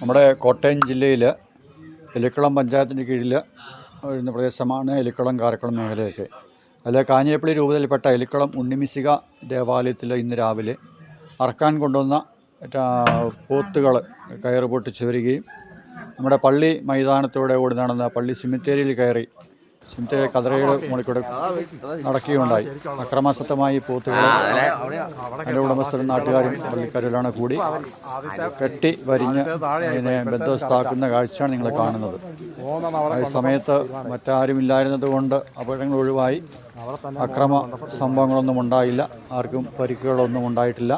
നമ്മുടെ കോട്ടയം ജില്ലയിൽ എലിക്കുളം പഞ്ചായത്തിന്റെ കീഴിൽ വരുന്ന പ്രദേശമാണ് എലിക്കുളം കാരക്കുളം മേഖലയൊക്കെ. അതിലെ കാഞ്ഞിരപ്പള്ളി രൂപതയിൽപ്പെട്ട എലിക്കുളം ഉണ്ണിമിശിക ദേവാലയത്തിൽ ഇന്ന് രാവിലെ അറക്കാൻ കൊണ്ടുവന്ന പോത്തുകൾ കയറ് പൊട്ടിച്ച് വരികയും നമ്മുടെ പള്ളി മൈതാനത്തൂടെ ഓടി നടന്ന പള്ളി സിമിത്തേരിയിൽ കയറി സിമിത്തേരി കതറയുടെ മുകളിൽ കൂടെ നടക്കുകയുണ്ടായി. അക്രമാസക്തമായി പോത്തുകൾ അതിന്റെ ഉടമസ്ഥരും നാട്ടുകാരും പള്ളിക്കാരെല്ലാം കൂടി കെട്ടി വരിഞ്ഞ് അതിനെ ബന്ധസ്ഥാക്കുന്ന കാഴ്ചയാണ് നിങ്ങൾ കാണുന്നത്. ആ സമയത്ത് മറ്റാരുമില്ലായിരുന്നത് കൊണ്ട് അപകടങ്ങൾ ഒഴിവായി. അക്രമ സംഭവങ്ങളൊന്നും ഉണ്ടായില്ല. ആർക്കും പരിക്കുകളൊന്നും ഉണ്ടായിട്ടില്ല.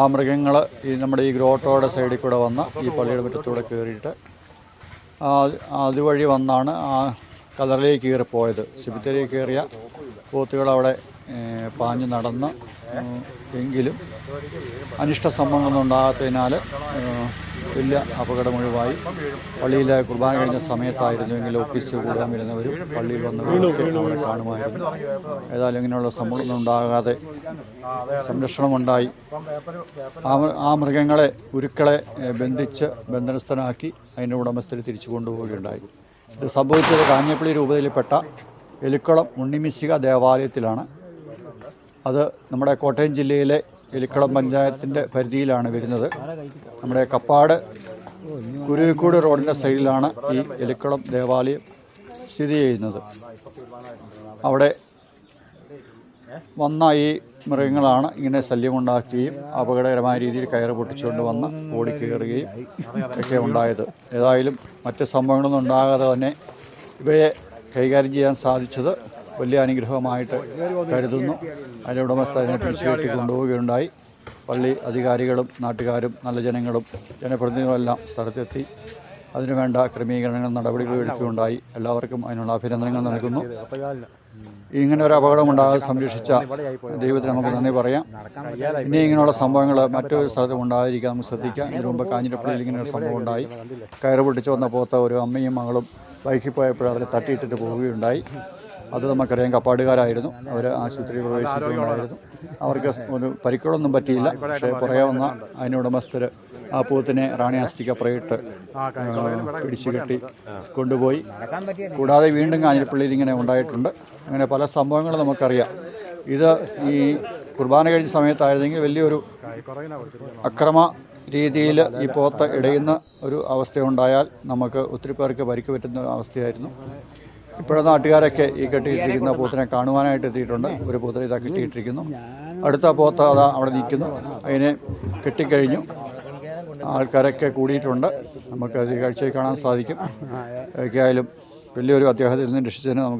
ആ മൃഗങ്ങൾ ഈ നമ്മുടെ ഈ ഗ്രോട്ടോയുടെ സൈഡിൽ കൂടെ വന്ന് ഈ പള്ളിയുടെ മുറ്റത്തൂടെ കയറിയിട്ട് അതുവഴി വന്നാണ് ആ കലറിലേക്ക് കയറിപ്പോയത്. സിബിത്തേരിയിൽ കയറിയ പോത്തുകൾ അവിടെ പാഞ്ഞ് നടന്ന് എങ്കിലും അനിഷ്ട സംഭവങ്ങളൊന്നും ഉണ്ടാകാത്തതിനാൽ വലിയ അപകടമൊഴിവായി പള്ളിയിലെ കുർബാന കഴിഞ്ഞ സമയത്തായിരുന്നുവെങ്കിൽ ഓഫീസ് കൂടാൻ വരുന്നവരും പള്ളിയിൽ വന്ന് അവിടെ കാണുമായിരുന്നു. ഏതായാലും ഇങ്ങനെയുള്ള സംഭവങ്ങളൊന്നും ഉണ്ടാകാതെ സംരക്ഷണമുണ്ടായി. ആ മൃഗങ്ങളെ ഉരുക്കളെ ബന്ധിച്ച് ബന്ധനസ്ഥനാക്കി അതിന്റെ ഉടമസ്ഥരെ തിരിച്ചു കൊണ്ടുപോവുകയുണ്ടായി. ഇത് സംഭവിച്ചത് കാഞ്ഞപ്പള്ളി രൂപതയിൽപ്പെട്ട എലിക്കുളം ഉണ്ണിമിശിക ദേവാലയത്തിലാണ്. അത് നമ്മുടെ കോട്ടയം ജില്ലയിലെ എലിക്കളം പഞ്ചായത്തിന്റെ പരിധിയിലാണ് വരുന്നത്. നമ്മുടെ കപ്പാട് കുരുവിക്കൂട് റോഡിന്റെ സൈഡിലാണ് ഈ എലിക്കളം ദേവാലയം സ്ഥിതി ചെയ്യുന്നത്. അവിടെ വന്ന ഈ മൃഗങ്ങളാണ് ഇങ്ങനെ ശല്യമുണ്ടാക്കുകയും അപകടകരമായ രീതിയിൽ കയറ് പൊട്ടിച്ചുകൊണ്ട് വന്ന് ഓടിക്കയറുകയും ഒക്കെ ഉണ്ടായത്. ഏതായാലും മറ്റ് സംഭവങ്ങളൊന്നും ഉണ്ടാകാതെ തന്നെ ഇവയെ കൈകാര്യം ചെയ്യാൻ സാധിച്ചത് വലിയ അനുഗ്രഹമായിട്ട് കരുതുന്നു. അതിന്റെ ഉടമസ്ഥ അതിനെ പിടിച്ചു കെട്ടി കൊണ്ടുപോവുകയുണ്ടായി പള്ളി അധികാരികളും നാട്ടുകാരും നല്ല ജനങ്ങളും ജനപ്രതിനിധികളെല്ലാം സ്ഥലത്തെത്തി. അതിനുവേണ്ട ക്രമീകരണങ്ങൾ നടപടികൾ എടുക്കുകയുണ്ടായി എല്ലാവർക്കും അതിനുള്ള അഭിനന്ദനങ്ങൾ നൽകുന്നു. ഇങ്ങനെ ഒരു അപകടം ഉണ്ടാകാതെ സംരക്ഷിച്ച ദൈവത്തിന് നമുക്ക് നന്ദി പറയാം. ഇനി ഇങ്ങനെയുള്ള സംഭവങ്ങൾ മറ്റൊരു സ്ഥലത്തും ഉണ്ടാകാതിരിക്കാൻ നമുക്ക് ശ്രദ്ധിക്കാം. ഇതിനു മുമ്പ് കാഞ്ഞിരപ്പള്ളിയിൽ ഇങ്ങനെ ഒരു സംഭവം ഉണ്ടായി. കയറ് പൊട്ടിച്ചു വന്ന പോത്ത ഒരു അമ്മയും മകളും ബൈക്കിൽ പോയപ്പോൾ അവരെ തട്ടിയിട്ടിട്ട് പോവുകയുണ്ടായി. അത് നമുക്കറിയാം കപ്പാടുകാരായിരുന്നു. അവർ ആശുപത്രിയിൽ പ്രവേശിക്കുകയുണ്ടായിരുന്നു. അവർക്ക് ഒരു പരിക്കുകളൊന്നും പറ്റിയില്ല. പക്ഷേ പുറകെ വന്ന അതിനുടമസ്ഥർ ഉടമസ്ഥർ ആ പൂത്തിനെ റാണി അസ്ഥിക്കപ്പുറയിട്ട് പിടിച്ചു കെട്ടി കൊണ്ടുപോയി. കൂടാതെ വീണ്ടും കാഞ്ഞിരപ്പള്ളിയിൽ ഇങ്ങനെ ഉണ്ടായിട്ടുണ്ട്. അങ്ങനെ പല സംഭവങ്ങളും നമുക്കറിയാം. ഇത് ഈ കുർബാന കഴിഞ്ഞ സമയത്തായിരുന്നെങ്കിൽ വലിയൊരു അക്രമ രീതിയിൽ ഈ പോത്ത് ഇടയുന്ന ഒരു അവസ്ഥയുണ്ടായാൽ നമുക്ക് ഒത്തിരി പേർക്ക് പരിക്ക് പറ്റുന്ന ഒരു അവസ്ഥയായിരുന്നു. ഇപ്പോഴും നാട്ടുകാരൊക്കെ ഈ കെട്ടിയിട്ടിരിക്കുന്ന പോത്തിനെ കാണുവാനായിട്ട് എത്തിയിട്ടുണ്ട്. ഒരു പോത്തിനെ ഇതാ കെട്ടിയിട്ടിരിക്കുന്നു. അടുത്ത പോത്ത് അതാ അവിടെ നിൽക്കുന്നു. അതിനെ കെട്ടിക്കഴിഞ്ഞു. ആൾക്കാരൊക്കെ കൂടിയിട്ടുണ്ട്. നമുക്ക് അത് കാഴ്ചയിൽ കാണാൻ സാധിക്കും. ഏതൊക്കെയായാലും വലിയൊരു അദ്ദേഹത്തിൽ നിന്ന് രക്ഷിച്ചതിന് നമുക്ക്